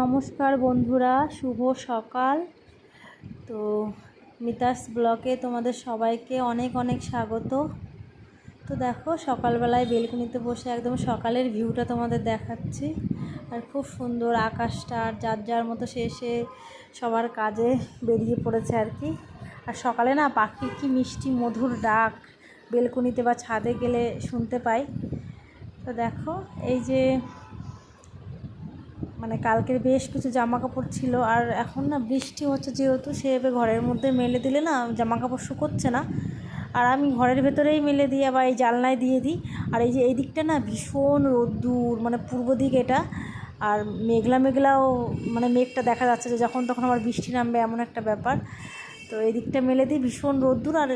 নমস্কার বন্ধুরা, শুভ সকাল। তো মিতাস ব্লকে তোমাদের সবাইকে অনেক অনেক স্বাগত। তো দেখো, সকালবেলায় বেলকুনিতে বসে একদম সকালের ভিউটা তোমাদের দেখাচ্ছি। আর খুব সুন্দর আকাশটা, আর যার যার মতো সে সবার কাজে বেরিয়ে পড়েছে আর কি। আর সকালে না পাখির কি মিষ্টি মধুর ডাক, বেলকুনিতে বা ছাদে গেলে শুনতে পাই। তো দেখো, এই যে মানে কালকের বেশ কিছু জামা কাপড় ছিল আর এখন না বৃষ্টি হচ্ছে যেহেতু সেভাবে ঘরের মধ্যে মেলে দিলে না জামা কাপড় শুকোচ্ছে না। আর আমি ঘরের ভেতরেই মেলে দিই, আবার এই জানলায় দিয়ে দিই। আর এই যে এই দিকটা না ভীষণ রোদ্দুর মানে পূর্ব দিক এটা। আর মেঘলা মেঘলাও মানে মেঘটা দেখা যাচ্ছে যে যখন তখন আমার বৃষ্টি নামবে এমন একটা ব্যাপার। তো এই দিকটা মেলে দিই, ভীষণ রোদ্দুর আর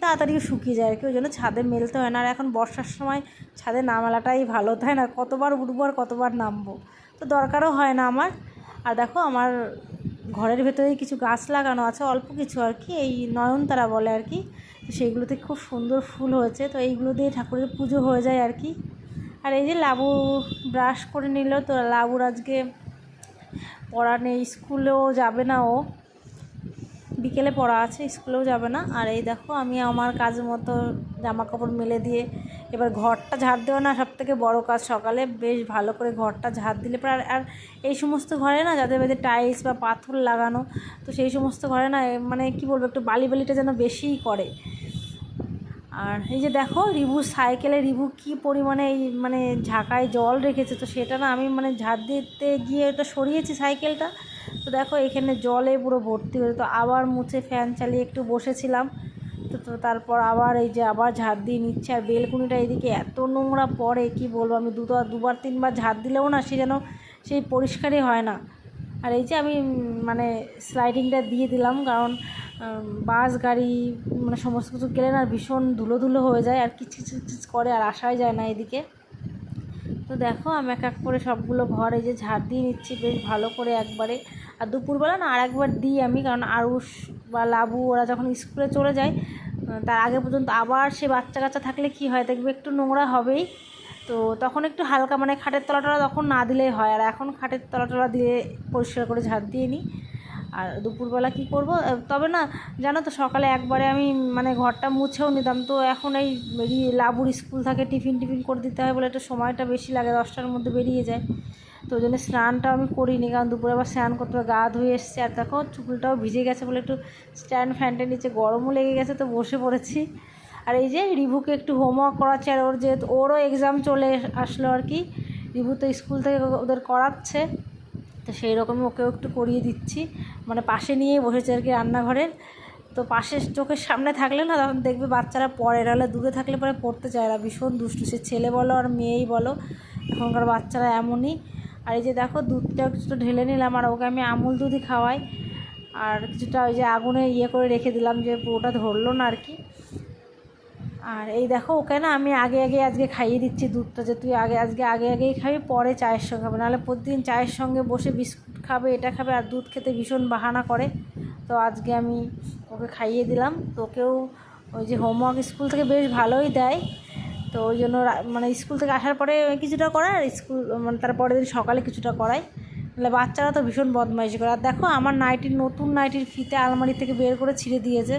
তাড়াতাড়ি শুকিয়ে যায় আর কি ওই জন্য ছাদে মেলতে হয় না। আর এখন বর্ষার সময় ছাদে নামালাটাই ভালো, তাই না? কতবার উঠবো আর কতবার নামবো। তো দরকারও হয় না আমার। আর দেখো আমার ঘরের ভেতরেই কিছু গাছ লাগানো আছে, অল্প কিছু আর কি, এই নয়নতারা বলে আর কি। তো সেইগুলোতে খুব সুন্দর ফুল হয়েছে, তো এইগুলো দিয়ে ঠাকুরের পুজো হয়ে যায় আর কি। আর এই যে লাবু ব্রাশ করে নিল, তো লাবুর আজকে পড়া নেই, স্কুলেও যাবে না ও। বিকেলে পড়া আছে, স্কুলেও যাবে না। আর এই দেখো, আমি আমার কাজ মতো জামা কাপড় মেলে দিয়ে এবার ঘরটা ঝাড় দেওয়া না সব থেকে বড়ো কাজ সকালে বেশ ভালো করে ঘরটা ঝাড় দিলে পরে আর এই সমস্ত ঘরে না, যাদের বাড়িতে টাইলস বা পাথর লাগানো, তো সেই সমস্ত ঘরে না মানে কি বলব, একটু বালি বালিটা যেন বেশিই করে। আর এই যে দেখো, রিভু সাইকেলে, রিভু কি পরিমাণে এই মানে ঝাঁকায় জল রেখেছে, তো সেটা না আমি মানে ঝাড় দিতে গিয়ে ওটা সরিয়েছি সাইকেলটা। দেখো, এখানে জলে পুরো ভর্তি হয়েছে তো আবার মুছে ফ্যান চালিয়ে একটু বসেছিলাম। তো তো তারপর আবার এই যে আবার ঝাড় দিয়ে নিচ্ছে, আর বেলকুনিটা এদিকে এত নোংরা পড়ে, কি বলব? আমি দুবার দুবার, তিনবার ঝাড় দিলেও না সে যেন সেই পরিষ্কারই হয় না। আর এই যে আমি মানে স্লাইডিংটা দিয়ে দিলাম, কারণ বাস, গাড়ি মানে সমস্ত কিছু গেলে না ভীষণ ধুলো ধুলো হয়ে যায়, আর কিছু কিছু করে, আর আসাই যায় না এদিকে। তো দেখো, আমি এক এক করে সবগুলো ঘর এই যে ঝাড় দিয়ে নিচ্ছি, বেশ ভালো করে একবারে। আর দুপুরবেলা না আর একবার দিই আমি, কারণ আরুষ বা লাবু ওরা যখন স্কুলে চলে যায় তার আগে পর্যন্ত আবার সে বাচ্চা কাচ্চা থাকলে কি হয়, দেখবে একটু নোংরা হবেই। তো তখন একটু হালকা মানে খাটের তলাটা তখন না দিলেই হয়, আর এখন খাটের তলাটলা দিয়ে পরিষ্কার করে ঝাঁট দিয়ে নিই। আর দুপুরবেলা কি করব? তবে না, জানো তো, সকালে একবারে আমি মানে ঘরটা মুছেও নিতাম। তো এখন এই লাবুর স্কুল থাকে, টিফিন টিফিন করে দিতে হয় বলে একটু সময়টা বেশি লাগে, দশটার মধ্যে বেরিয়ে যায়। তো ওই জন্য স্নানটা আমি করিনি, কারণ দুপুরে আবার স্নান করতে হবে, গা ধুয়ে এসছে। আর দেখো, চুলটাও ভিজে গেছে বলে একটু স্ট্যান্ড ফ্যানটার নিচে গরমও লেগে গেছে, তো বসে পড়েছি। আর এই যে রিভুকে একটু হোমওয়ার্ক করাচ্ছে, আর ওর যেহেতু, ওরও এক্সাম চলে আসলো আর কি। রিভু তো স্কুল থেকে ওদের করাচ্ছে। তো সেই রকমই ওকেও একটু করিয়ে দিচ্ছি। মানে পাশে নিয়েই বসেছে আর কি রান্নাঘরের। তো পাশে চোখের সামনে থাকলে না, তখন দেখবে বাচ্চারা পড়ে। নাহলে দূরে থাকলে পরে পড়তে চায় না। ভীষণ দুষ্টু। সে ছেলে বলো আর মেয়েই বলো, এখনকার বাচ্চারা এমনই। আর এই যে দেখো দুধটা কিছুটা ঢেলে নিলাম। আর ওকে আমি আমুল দুধই খাওয়াই। আর কিছুটা ওই যে আগুনে ইয়ে করে রেখে দিলাম যে পুরোটা ধরলো না আর কি। আর এই দেখো, ওকে না আমি আগে আগে আজকে খাইয়ে দিচ্ছি দুধটা, যে তুই আগে আজকে, আগে আগেই খাবি, পরে চায়ের সঙ্গে খাবে। নাহলে প্রতিদিন চায়ের সঙ্গে বসে বিস্কুট খাবে, এটা খাবে, আর দুধ খেতে ভীষণ বাহানা করে। তো আজকে আমি ওকে খাইয়ে দিলাম। তোকেও ওই যে হোমওয়ার্ক স্কুল থেকে বেশ ভালোই দেয়। তো ওই জন্য মানে স্কুল থেকে আসার পরে কিছুটা করায়, আর স্কুল মানে তারপরের দিন সকালে কিছুটা করায়। তাহলে বাচ্চারা তো ভীষণ বদমাইশি করে। আর দেখো, আমার নাইটির, নতুন নাইটির ফিতে আলমারি থেকে বের করে ছিঁড়ে দিয়েছে।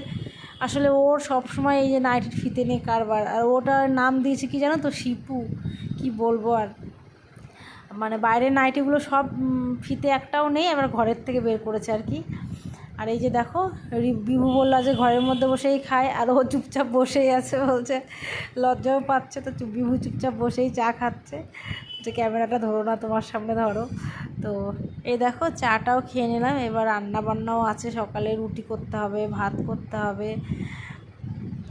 আসলে ওর সব সময় এই যে নাইটির ফিতে নিয়ে কারবার, আর ওটার নাম দিয়েছে কি জানো তো, শিপু, কি বলব আর। মানে বাইরের নাইটিগুলো সব ফিতে একটাও নেই আবার ঘরের থেকে বের করেছে আর কি। আর এই যে দেখো বিভু বলল যে ঘরের মধ্যে বসেই খায়, আর ও চুপচাপ বসেই আছে, বলছে, লজ্জাও পাচ্ছে, তো বিভু চুপচাপ বসেই চা খাচ্ছে যে ক্যামেরাটা ধরো না, তোমার সামনে ধরো। তো এই দেখো, চাটাও খেয়ে নিলাম, এবার রান্না বান্নাও আছে, সকালে রুটি করতে হবে, ভাত করতে হবে।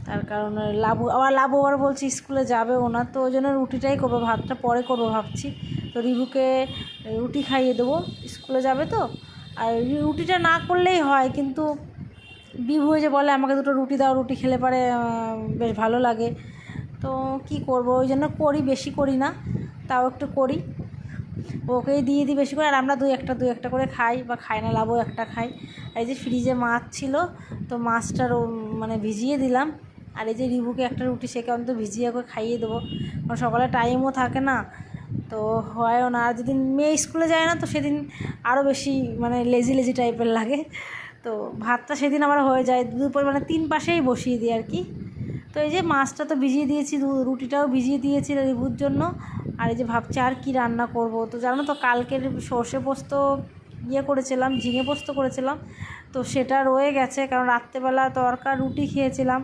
তার কারণে, লাবু, আবার লাবু আবার বলছি স্কুলে যাবে ওনার তো ওই জন্য রুটিটাই করব, ভাতটা পরে করব ভাবছি। তো রিভুকে রুটি খাইয়ে দেবো, স্কুলে যাবে তো আর রুটিটা না করলেই হয়, কিন্তু বিভু যে বলে আমাকে দুটো রুটি দাও, রুটি খেলে পারে বেশ ভালো লাগে। তো কি করব? ওই জন্য করি, বেশি করি না, তাও একটু করি। ওকেই দিয়ে দিই বেশি করে, আর আমরা দুই একটা দুই একটা করে খাই, বা খাই না লাভও একটা খাই। এই যে ফ্রিজে মাছ ছিল, তো মাছটার মানে ভিজিয়ে দিলাম। আর এই যে রিভুকে একটা রুটি, সেকে অন্তত ভিজিয়ে ওকে খাইয়ে দেবো। কারণ সকালে টাইমও থাকে না। তো হয়ও না। আর যেদিন মেয়ে স্কুলে যায় না, তো সেদিন আরও বেশি মানে লেজি লেজি টাইপের লাগে। তো ভাতটা সেদিন আমার হয়ে যায়। দুপুর মানে তিন পাশেই বসিয়ে দিই আর কি। তো এই যে মাছটা তো ভিজিয়ে দিয়েছি রুটিটাও ভিজিয়ে দিয়েছি রিভুর জন্য। আর এই যে ভাবছি আর কি রান্না করব। তো জানো তো, কালকের সর্ষে পোস্ত ইয়ে করেছিলাম, ঝিঙে পোস্ত করেছিলাম। তো সেটা রয়ে গেছে, কারণ রাত্রেবেলা তরকা রুটি খেয়েছিলাম।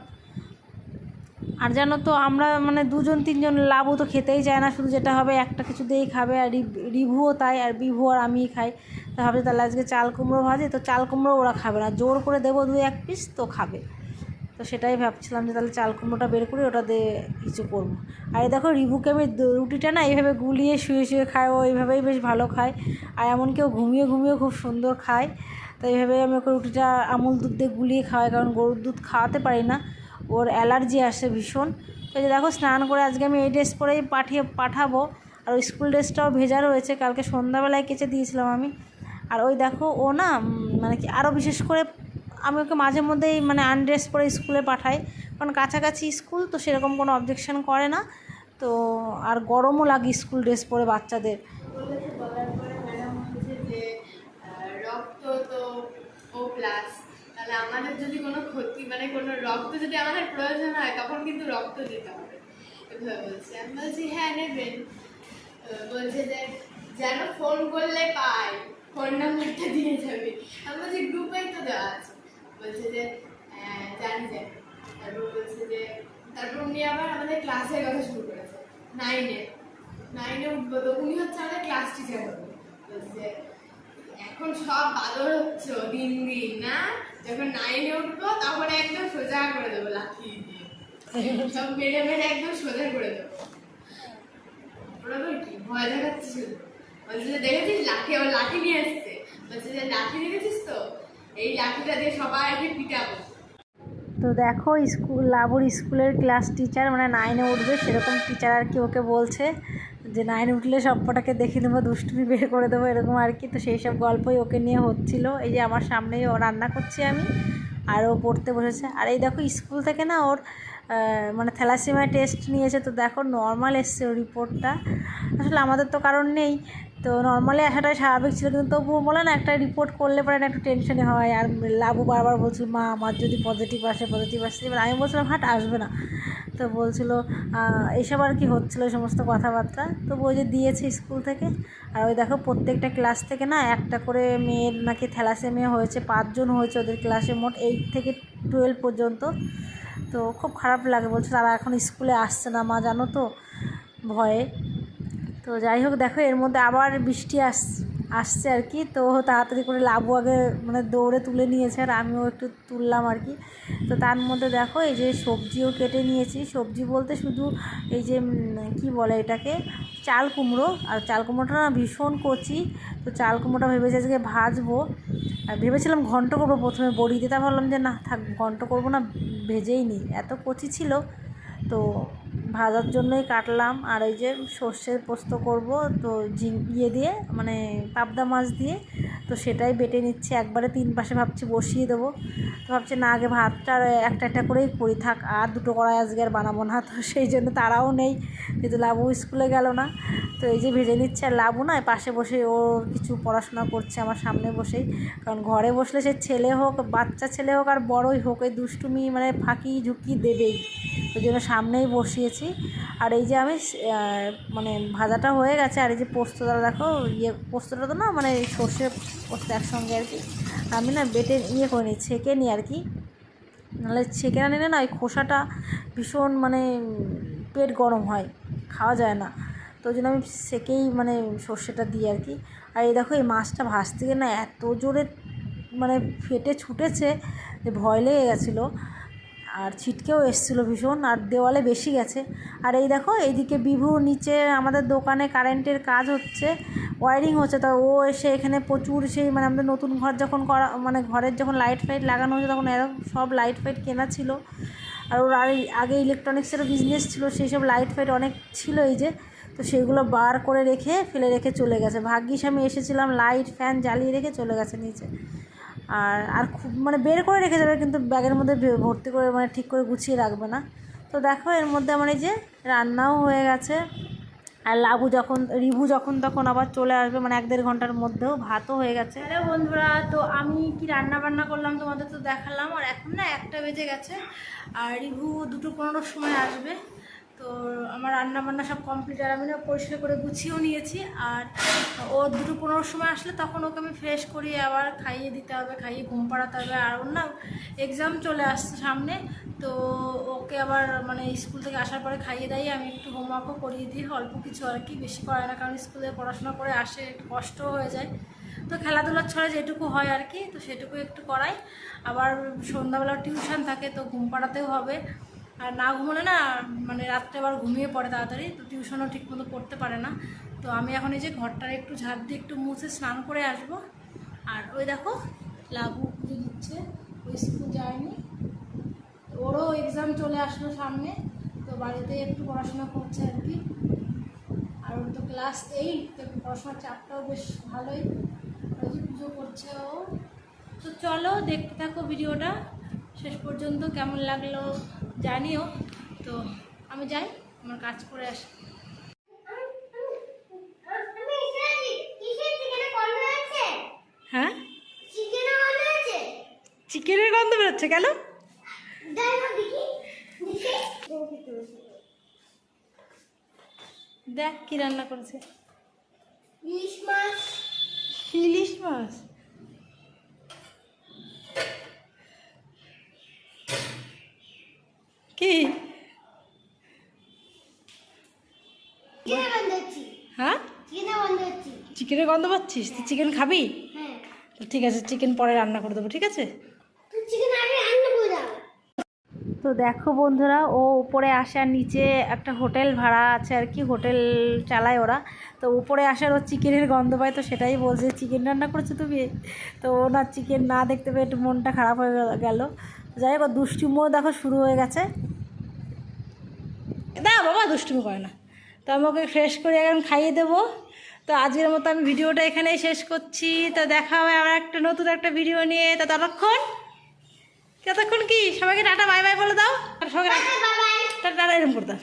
আর জানো তো, আমরা মানে দুজন, তিনজন লাভও তো খেতেই চায় না। শুধু যেটা হবে, একটা কিছু দিয়েই খাবে, আর রিভ- রিভুও তাই, আর বিভু আর আমিই খাই। তা ভাবছি তাহলে আজকে চাল কুমড়ো ভাজে, তো চাল কুমড়ো ওরা খাবে না। জোর করে দেবো দু এক পিস তো খাবে। তো সেটাই ভাবছিলাম যে তাহলে চাল কুমড়োটা বের করে ওটা দিয়ে কিছু করব। আর এই দেখো, রিভুকে আমি রুটিটা না এইভাবে গুলিয়ে শুয়ে শুয়ে খায়, ও এইভাবেই বেশ ভালো খায়। আর এমন কেউ ঘুমিয়ে ঘুমিয়ে খুব সুন্দর খায়। তো এইভাবে আমি ওকে রুটিটা আমুল দুধ দিয়ে গুলিয়ে খাওয়াই, কারণ গরুর দুধ খাওয়াতে পারি না। ওর অ্যালার্জি আসে ভীষণ। তো যে দেখো, স্নান করে আজকে আমি এই ড্রেস পরেই পাঠিয়ে, পাঠাবো। আর ওই স্কুল ড্রেসটাও ভেজা রয়েছে, কালকে সন্ধ্যাবেলায় কেচে দিয়েছিলাম আমি। আর ওই দেখো, ও না মানে কি আরও বিশেষ করে আমি ওকে মাঝে মধ্যেই মানে আনড্রেস পরে স্কুলে পাঠাই। কারণ কাছাকাছি স্কুল, তো সেরকম কোনো অবজেকশন করে না। তো আর গরমও লাগে স্কুল ড্রেস পরে বাচ্চাদের। আমাদের যদি কোনো ক্ষতি মানে কোনো রক্ত যদি আমাদের প্রয়োজন হয়, তখন কিন্তু রক্ত দিতে হবে। এভাবে বলছে। আমি বলছি হ্যাঁ নেবেন। বলছে যে, যেন ফোন করলে পাই ফোন নাম্বারটা দিয়ে যাবে। আমি বলছি গ্রুপেই তো দেওয়া আছে। বলছে যে হ্যাঁ জানি জানি। তারপর বলছে যে, তারপর উনি আবার আমাদের ক্লাসের কথা শুরু করেছে। নাইনে নাইনে উনি হচ্ছে আমাদের ক্লাস টিচার হবে। বলছে এখন সব বাদর হচ্ছে দিন দিন, না? যখন নাইনে উঠবো, তখন একদম সোজা করে দেবো লাঠি দিয়ে। সব মেরে মেরে একদম সোজা করে দেবো। কি ভয় দেখেছিস লাঠি? আবার লাঠি নিয়ে এসছে। যে, লাঠি দেখেছিস তো? এই লাঠিটা দিয়ে সবাইকে পিটাবো। তো দেখো স্কুল লাবুর স্কুলের ক্লাস টিচার মানে নাইনে উঠবে, সেরকম টিচার আর কি ওকে বলছে। যে নাইন উঠলে সবকটাকে দেখে নেব দুষ্টুমি বের করে দেবো, এরকম আর কি। তো সেই সব গল্পই ওকে নিয়ে হচ্ছিল। এই যে আমার সামনেই ও রান্না করছি আমি, আর ও পড়তে বসেছে। আর এই দেখো, স্কুল থেকে না ওর মানে থ্যালাসিমায় টেস্ট নিয়েছে। তো দেখো, নর্মাল এসছে ওর রিপোর্টটা। আসলে আমাদের তো কারণ নেই। তো নর্মালি আসাটাই স্বাভাবিক ছিল, কিন্তু তবুও বলে না একটা রিপোর্ট করলে পরে না একটু টেনশনে হয়। আর লাবু বারবার বলছিল, মা, আমার যদি পজিটিভ আসে পজিটিভ আসে। এবার আমি বলছিলাম, হাট, আসবে না। তো বলছিল এসব আর কি হচ্ছিল সমস্ত কথাবার্তা? তো ওই যে দিয়েছে স্কুল থেকে, আর ওই দেখো প্রত্যেকটা ক্লাস থেকে না একটা করে মেয়ের নাকি থ্যালাসেমিয়া হয়েছে, পাঁচজন হয়েছে ওদের ক্লাসে মোট এইট থেকে টুয়েলভ পর্যন্ত। তো খুব খারাপ লাগে, বলছে, তারা এখন স্কুলে আসছে না মা, জানো তো ভয়ে। তো যাই হোক, দেখো এর মধ্যে আবার বৃষ্টি আস, আসছে আর কি। তো তাড়াতাড়ি করে লাবু আগে মানে দৌড়ে তুলে নিয়েছে আর আমিও একটু তুললাম আর কি। তো তার মধ্যে দেখো, এই যে সবজিও কেটে নিয়েছি। সবজি বলতে শুধু এই যে কি বলে এটাকে? চাল কুমড়ো। আর চাল কুমড়োটা না ভীষণ কচি। তো চাল কুমড়োটা ভেবেছি আজকে ভাজবো। আর ভেবেছিলাম ঘন্ট করব প্রথমে বড়ি দিতে ভাবলাম যে না, থাক, ঘন্ট করব না, ভেজেই নিই এত কচি ছিল। তো ভাজার জন্যই কাটলাম। আর এই যে সর্ষের পোস্ত করব, তো ইয়ে দিয়ে মানে পাবদা মাছ দিয়ে তো সেটাই বেটে নিচ্ছি। একবারে তিন পাশে ভাবছি বসিয়ে দেবো। তো ভাবছি, না, আগে ভাতটা একটা একটা করেই করি থাক, আর দুটো কড়াই আজকে আর বানাবো না। তো সেই জন্য তারাও নেই, যেহেতু লাবু স্কুলে গেল না। তো এই যে ভেজে নিচ্ছে, আর লাবু নয় পাশে বসে ওর কিছু পড়াশোনা করছে আমার সামনে বসেই। কারণ ঘরে বসলে সে ছেলে হোক, বাচ্চা ছেলে হোক, আর বড়ই হোক, এই দুষ্টুমি মানে ফাঁকি ঝুঁকি দেবেই। ওই জন্য সামনেই বসিয়েছি। আর এই যে আমি মানে ভাজাটা হয়ে গেছে, আর এই যে পোস্তটা দেখো ইয়ে পোস্তটা তো না মানে সর্ষে পোস্ত একসঙ্গে আর কি। আমি না বেটে ইয়ে করে নিই, ছেঁকে নিই আর কি। নাহলে ছেঁকে না নিলে না ওই খোসাটা ভীষণ মানে পেট গরম হয়, খাওয়া যায় না। তো জন্য আমি সেকেই মানে সর্ষেটা দিই আর কি। আর এই দেখো এই মাছটা ভাসতে গিয়ে না এত জোরে মানে ফেটে ছুটেছে যে ভয় লেগে গেছিল। আর ছিটকেও এসছিলো ভীষণ, আর দেওয়ালে বেশি গেছে। আর এই দেখো, এইদিকে বিভু নিচে আমাদের দোকানে কারেন্টের কাজ হচ্ছে, ওয়ারিং হচ্ছে। তা ও এসে এখানে প্রচুর সেই মানে আমাদের নতুন ঘর যখন করা মানে ঘরের যখন লাইট ফাইট লাগানো হচ্ছে তখন এরকম সব লাইট ফাইট কেনা ছিল। আর ওর আগে ইলেকট্রনিক্সেরও বিজনেস ছিল, সেই সব লাইট ফাইট অনেক ছিল এই যে। তো সেগুলো বার করে রেখে, ফেলে রেখে চলে গেছে। ভাগ্যিস আমি এসেছিলাম লাইট ফ্যান জ্বালিয়ে রেখে চলে গেছে নিচে। আর আর খুব মানে বের করে রেখে যাবে, কিন্তু ব্যাগের মধ্যে ভর্তি করে মানে ঠিক করে গুছিয়ে রাখবে না। তো দেখো, এর মধ্যে আমার এই যে রান্নাও হয়ে গেছে। আর লাবু যখন, রিভু যখন তখন আবার চলে আসবে মানে এক দেড় ঘণ্টার মধ্যেও ভাতও হয়ে গেছে। হ্যালো বন্ধুরা, তো আমি কি রান্না বান্না করলাম তোমাদের তো দেখালাম, আর এখন না একটা বেজে গেছে। আর রিভু দুটো পনেরোর সময় আসবে। তো আমার রান্না বান্না সব কমপ্লিট আর আমি না পরিষ্কার করে গুছিয়েও নিয়েছি। আর ও দুটো পনেরোর সময় আসলে তখন ওকে আমি ফ্রেশ করিয়ে আবার খাইয়ে দিতে হবে, খাইয়ে ঘুম পাড়াতে হবে। আর ওর না এক্সাম চলে আসছে সামনে, তো ওকে আবার মানে স্কুল থেকে আসার পরে খাইয়ে দাইয়ে আমি একটু হোমওয়ার্কও করিয়ে দিই। অল্প কিছু আর কি, বেশি করায় না, কারণ স্কুলে পড়াশোনা করে আসে, একটু কষ্ট হয়ে যায়। তো খেলাধুলার ছড়া যেটুকু হয় আর কি, তো সেটুকু একটু করাই। আবার সন্ধ্যাবেলা টিউশন থাকে, তো ঘুম পাড়াতেও হবে। আর না ঘুমোলে না মানে রাত্রে আবার ঘুমিয়ে পড়ে তাড়াতাড়ি, তো টিউশনও ঠিকমতো পড়তে পারে না। তো আমি এখন এই যে ঘরটার একটু ঝাড় দিয়ে একটু মুছে স্নান করে আসব। আর ওই দেখো, লাবু পুজো দিচ্ছে, ওই স্কুল যায়নি। ওরও এক্সাম চলে আসলো সামনে, তো বাড়িতে একটু পড়াশোনা করছে আর কি। আর ওর তো ক্লাস এইট তো পড়াশোনার চাপটাও বেশ ভালোই। ওই পুজো করছে ও। তো চলো, দেখতে থাকো ভিডিওটা। শেষ পর্যন্ত কেমন লাগল? জানিও। তো আমি যাই আমার কাজ করে আসি। হ্যাঁ? চিকেনের গন্ধ বেরোচ্ছে কেন? দেখ কি রান্না করেছে। ইলিশ মাছ। কি? হ্যাঁ? চিকেনের গন্ধ পাচ্ছিস? তুই চিকেন খাবি? ঠিক আছে চিকেন পরে রান্না করে দেবো ঠিক আছে? তো দেখো বন্ধুরা ও উপরে আসার নিচে একটা হোটেল ভাড়া আছে আর কি হোটেল চালায় ওরা। তো উপরে আসার ও চিকেনের গন্ধ পায় তো সেটাই বলছে চিকেন রান্না করেছ তুমি? তো ও না চিকেন না দেখতে পেয়ে একটু মনটা খারাপ হয়ে গেল। যাই হোক দুষ্টুমিও দেখো শুরু হয়ে গেছে। না বাবা দুষ্টুমি করে না। তো আমাকে ফ্রেশ করে এখন খাইয়ে দেবো। তো আজকের মতো আমি ভিডিওটা এখানেই শেষ করছি। তো দেখা হবে আবার একটা নতুন একটা ভিডিও নিয়ে। তো ততক্ষণ ততক্ষণ কি? সবাইকে টাটা বাই বাই বলে দাও। আর সবাই টাটা এরম করে দাও।